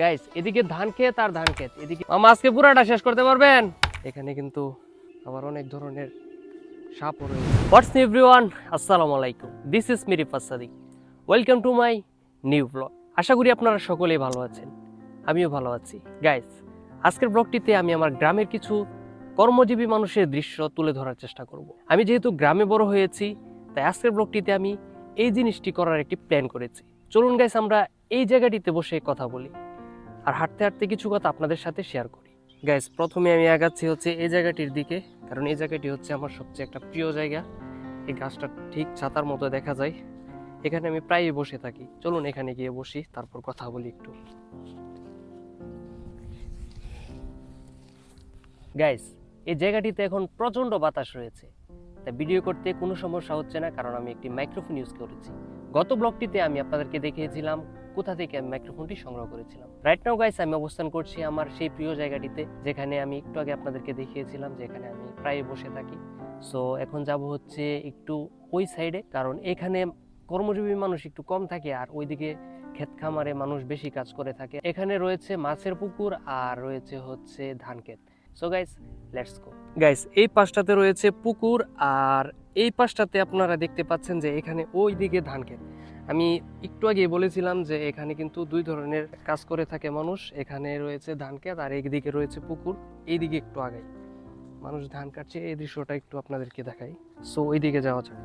Guys এদিকে ধান ক্ষেত আর ধান ক্ষেত। এদিকে মামা আজকে পুরাটা শেষ করতে পারবেন? এখানে কিন্তু আবার অনেক ধরনের সাপও রয়েছে। হোয়াটস এভরিওয়ান আসসালামু আলাইকুম। দিস ইজ মিরি ফাসাদি welcome to my new blog আশা করি আপনারা সকলেই ভালো আছেন। আমিও ভালো আছি। গাইস আজকের ব্লগটিতে আমি আমার গ্রামের কিছু কর্মজীবী মানুষের দৃশ্য তুলে ধরার চেষ্টা করব। আমি যেহেতু গ্রামে বড় হয়েছি, তাই আজকের ব্লগটিতে আমি এই জিনিসটি করার একটি প্ল্যান করেছি। চলুন গাইস আমরা এই জায়গাটিতে বসে কথা বলি। আর হাঁটতে হাঁটতে কিছু কথা আপনাদের সাথে শেয়ার করি। গাইস প্রথমে আমি আগাচ্ছি হচ্ছে এই জায়গাটির দিকে, কারণ এই জায়গাটি হচ্ছে আমার সবচেয়ে একটা প্রিয় জায়গা। এই গাছটা ঠিক ছাতার মতো দেখা যায়। এখানে আমি প্রায়ই বসে থাকি। চলুন এখানে গিয়ে বসি, তারপর কথা বলি একটু। গাইস এই জায়গাটিতে এখন প্রচণ্ড বাতাস রয়েছে। তাই ভিডিও করতে কোনো সমস্যা হচ্ছে না, কারণ আমি একটি মাইক্রোফোন ইউজ করেছি। গত ব্লগটিতে আমি আপনাদেরকে দেখিয়েছিলাম কোথা থেকে আমি মাইক্রোফোনটি সংগ্রহ করেছিলাম? রাইট নাও গাইস আমি অবস্থান করছি আমার সেই প্রিয় জায়গাটিতে, যেখানে আমি একটু আগে আপনাদেরকে দেখিয়েছিলাম, যেখানে আমি প্রায় বসে থাকি। সো এখন যাব হচ্ছে একটু ওই সাইডে কারণ এখানে কর্মজীবী মানুষ একটু কম থাকে আর ওইদিকে ক্ষেত খামারে মানুষ বেশি কাজ করে থাকে। এখানে রয়েছে মাছের পুকুর আর রয়েছে হচ্ছে ধান ক্ষেত। So guys let's go guys এই পাশটাতে রয়েছে পুকুর আর এই পাশটাতে আপনারা দেখতে পাচ্ছেন যে এখানে ওই দিকে ধান ক্ষেত। আমি একটু আগে বলেছিলাম যে এখানে কিন্তু দুই ধরনের কাজ করে থাকে মানুষ। এখানে রয়েছে ধান ক্ষেত আর এইদিকে রয়েছে পুকুর। এইদিকে একটু আগে মানুষ ধান কাটছে, এই দৃশ্যটা একটু আপনাদেরকে দেখাই। সো ওই দিকে যাওয়া যাক।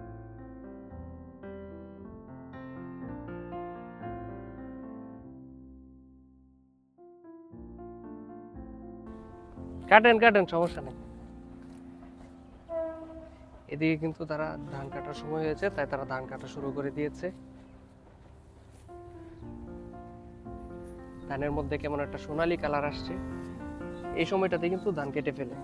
কাটেন কাটেন, সমস্যা নেই। এদিকে কিন্তু তারা ধান কাটার সময় হয়েছে, তাই তারা ধান কাটা শুরু করে দিয়েছে। ধানের মধ্যে কেমন একটা সোনালী কালার আসছে, এই সময়টাতে কিন্তু ধান কেটে ফেলে।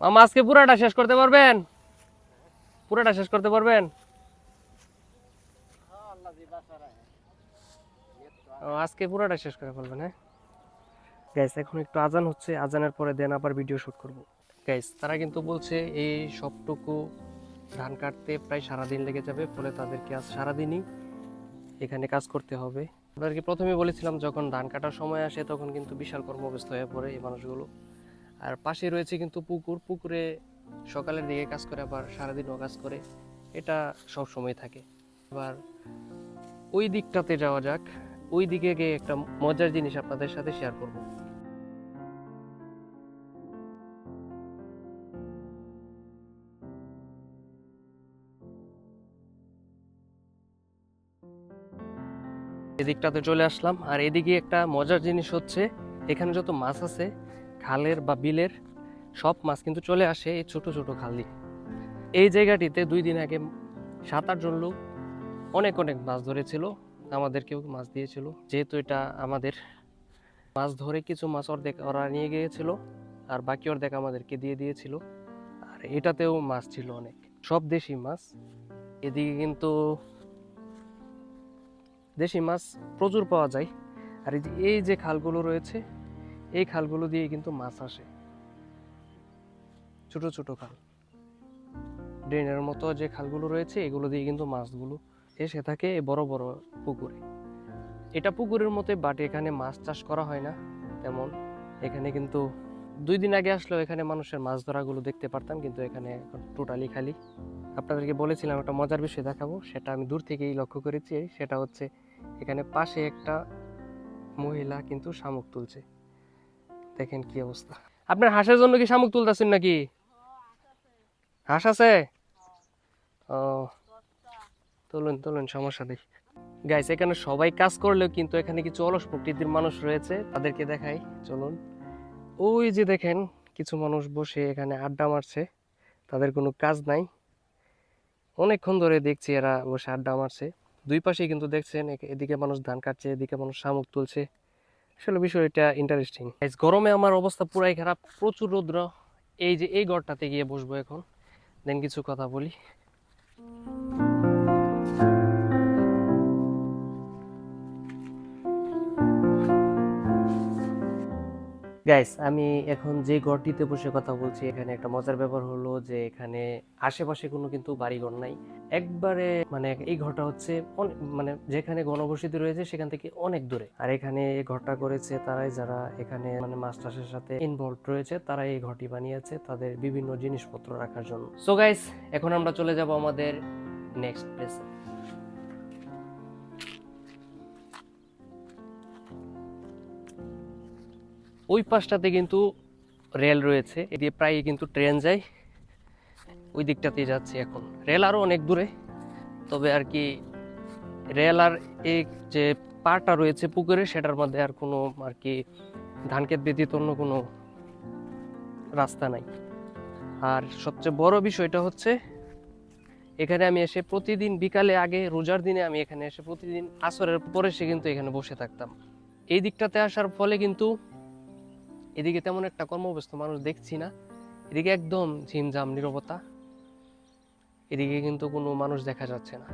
মামা, আজকে পুরাটা শেষ করতে পারবেন? পুরাটা শেষ করতে পারবেন? আজকে পুরাটা শেষ করে ফেলবেন হ্যাঁ? গাইস এখন একটু আজান হচ্ছে, আজানের পরে দেন আবার ভিডিও শুট করব। গাইস তারা কিন্তু বলছে এই সবটুকু ধান কাটতে প্রায় সারাদিন লেগে যাবে, ফলে তাদেরকে আজ সারাদিনই এখানে কাজ করতে হবে। আপনাদেরকে প্রথমে বলেছিলাম, যখন ধান কাটার সময় আসে, তখন কিন্তু বিশাল কর্মব্যস্ত হয়ে পড়ে এই মানুষগুলো। আর পাশে রয়েছে কিন্তু পুকুর। পুকুরে সকালের দিকে কাজ করে, আবার সারাদিনও কাজ করে। এটা সব সময় থাকে। এবার ওই দিকটাতে যাওয়া যাক। ওই দিকে গিয়ে একটা মজার জিনিস আপনাদের সাথে শেয়ার করব। এদিকটাতে চলে আসলাম। আর এদিকে একটা মজার জিনিস হচ্ছে, এখানে যত মাছ আছে, খালের বা বিলের সব মাছ কিন্তু চলে আসে এই ছোট ছোট খাল। দিয়ে এই জায়গাটিতে দুই দিন আগে সাত আটজন লোক অনেক অনেক মাছ ধরেছিল, আমাদেরকেও মাছ দিয়েছিল। যেহেতু এটা আমাদের মাছ ধরে কিছু মাছ অর্ধেক ওরা নিয়ে গিয়েছিল, আর বাকি অর্ধেক আমাদেরকে দিয়ে দিয়েছিল। আর এটাতেও মাছ ছিল অনেক, সব দেশি মাছ। এদিকে কিন্তু দেশি মাছ প্রচুর পাওয়া যায়। আর এই যে খালগুলো রয়েছে, এই খালগুলো দিয়ে কিন্তু মাছ আসে। ছোট ছোট খাল। ড্রেনের মতো যে খালগুলো রয়েছে, এগুলো দিয়ে কিন্তু মাছগুলো এসে থাকে বড় বড় পুকুরে। এটা পুকুরের মতোই বাট এখানে মাছ চাষ করা হয় না, তেমন। এখানে কিন্তু দুই দিন আগে আসলেও এখানে মানুষের মাছ ধরাগুলো দেখতে পারতাম, কিন্তু এখানে এখন টোটালি খালি। আপনাদেরকে বলেছিলাম একটা মজার বিষয় দেখাবো, সেটা আমি দূর থেকেই লক্ষ্য করেছি, সেটা হচ্ছে এখানে পাশে একটা মহিলা কিন্তু শামুক তুলছে। দেখেন কি অবস্থা। আপনার হাঁসের জন্য কি শামুক তুলতেছেন নাকি? হাঁস আছে? ও, তুলুন তুলুন, সমস্যা নেই। গাইস এখানে সবাই কাজ করলেও কিন্তু এখানে কিছু অলস প্রকৃতির মানুষ রয়েছে, তাদেরকে দেখাই, চলুন। ওই যে দেখেন, কিছু মানুষ বসে এখানে আড্ডা মারছে, তাদের কোনো কাজ নাই। অনেকক্ষণ ধরে দেখছি এরা বসে আড্ডা মারছে। দুই পাশেই কিন্তু দেখছেন এদিকে মানুষ ধান কাটছে, এদিকে মানুষ শামুক তুলছে। আসলে বিষয়টা ইন্টারেস্টিং গরমে আমার অবস্থা পুরাই খারাপ, প্রচুর রৌদ্র। এই যে এই ঘরটাতে গিয়ে বসবো এখন। দেন কিছু কথা বলি। গাইস আমি এখন যে ঘরটিতে বসে কথা বলছি, এখানে একটা মজার ব্যাপার হলো যে এখানে আশেপাশে কোনো কিন্তু বাড়িঘর নাই। একবারে মানে এই ঘরটা হচ্ছে মানে যেখানে ঘনবসতি রয়েছে সেখান থেকে অনেক দূরে। আর এখানে এই ঘরটা করেছে তারাই যারা এখানে মানে চাষের সাথে ইনভলভ রয়েছে তারা এই ঘরটি বানিয়েছে তাদের বিভিন্ন জিনিসপত্র রাখার জন্য। সো গাইস এখন আমরা চলে যাব আমাদের নেক্সট প্লেসে ওই পাশটাতে কিন্তু রেল রয়েছে। এদিকে প্রায় কিন্তু ট্রেন যায়। ওই দিকটাতেই যাচ্ছি এখন। রেল আরও অনেক দূরে, তবে আর কি রেল আর এই যে পাটা রয়েছে পুকুরে, সেটার মধ্যে আর কোনো আর কি ধান ধানক্ষেত ব্যতীত অন্য কোনো রাস্তা নাই। আর সবচেয়ে বড় বিষয়টা হচ্ছে, এখানে আমি এসে প্রতিদিন বিকালে আগে, রোজার দিনে আমি এখানে এসে প্রতিদিন আসরের পরে সে কিন্তু এখানে বসে থাকতাম। এই দিকটাতে আসার ফলে কিন্তু এদিকে তেমন একটা কর্মব্যস্ত মানুষ দেখছি না। এদিকে একদম ঝিমঝাম নীরবতা। এদিকে কিন্তু কোনো মানুষ দেখা যাচ্ছে না।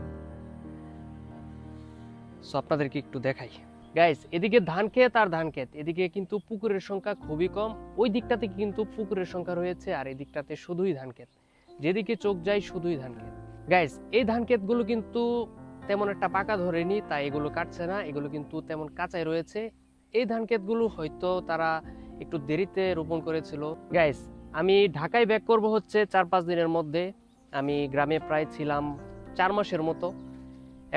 সো আপনাদেরকে একটু দেখাই। গাইস এদিকে ধান ক্ষেত আর ধান ক্ষেত। এদিকে কিন্তু পুকুরের সংখ্যা খুবই কম। ওই দিকটাতে কিন্তু পুকুরের সংখ্যা রয়েছে আর এই দিকটাতে শুধুই ধান ক্ষেত। যেদিকে চোখ যায় শুধুই ধান ক্ষেত। গাইস এই ধান ক্ষেতগুলো কিন্তু তেমন একটা পাকা ধরেনি, তাই এগুলো কাটছে না। এগুলো কিন্তু তেমন কাঁচাই রয়েছে। এই ধান ক্ষেতগুলো হয়তো তারা একটু দেরিতে রোপণ করেছিল। গাইস আমি ঢাকায় ব্যাক করব হচ্ছে চার পাঁচ দিনের মধ্যে। আমি গ্রামে প্রায় ছিলাম চার মাসের মতো।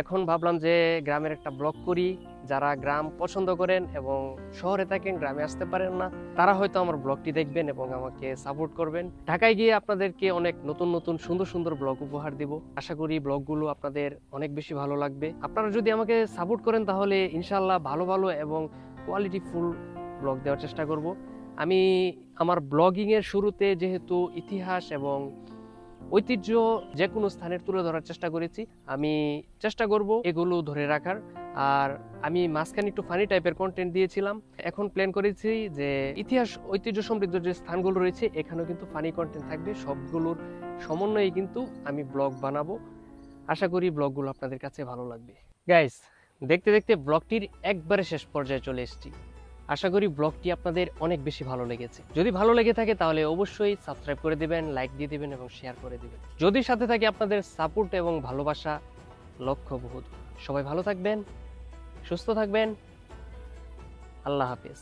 এখন ভাবলাম যে গ্রামের একটা ব্লগ করি, যারা গ্রাম পছন্দ করেন এবং শহরে থাকেন, গ্রামে আসতে পারেন না, তারা হয়তো আমার ব্লগটি দেখবেন এবং আমাকে সাপোর্ট করবেন। ঢাকায় গিয়ে আপনাদেরকে অনেক নতুন নতুন, সুন্দর সুন্দর ব্লগ উপহার দিব। আশা করি ব্লগগুলো আপনাদের অনেক বেশি ভালো লাগবে। আপনারা যদি আমাকে সাপোর্ট করেন তাহলে ইনশাল্লাহ ভালো ভালো এবং কোয়ালিটি ফুল ব্লগ দেওয়ার চেষ্টা করব। আমি আমার ব্লগিংয়ের শুরুতে যেহেতু ইতিহাস এবং ঐতিহ্য যে কোনো স্থানের তুলে ধরার চেষ্টা করেছি, আমি চেষ্টা করব এগুলো ধরে রাখার। আর আমি মাঝখানে একটু ফানি টাইপের কন্টেন্ট দিয়েছিলাম। এখন প্ল্যান করেছি যে ইতিহাস, ঐতিহ্য সমৃদ্ধ যে স্থানগুলো রয়েছে, এখানেও কিন্তু ফানি কন্টেন্ট থাকবে। সবগুলোর সমন্বয়ে কিন্তু আমি ব্লগ বানাবো। আশা করি ব্লগগুলো আপনাদের কাছে ভালো লাগবে। গাইস দেখতে দেখতে ব্লগটির একবারে শেষ পর্যায়ে চলে এসেছি। আশা করি ব্লগটি আপনাদের অনেক বেশি ভালো লেগেছে। যদি ভালো লেগে থাকে তাহলে অবশ্যই সাবস্ক্রাইব করে দেবেন, লাইক দিয়ে দেবেন এবং শেয়ার করে দেবেন। যদি সাথে থাকে আপনাদের সাপোর্ট এবং ভালোবাসা লক্ষ্য বহুত সবাই ভালো থাকবেন, সুস্থ থাকবেন। আল্লাহ হাফিজ।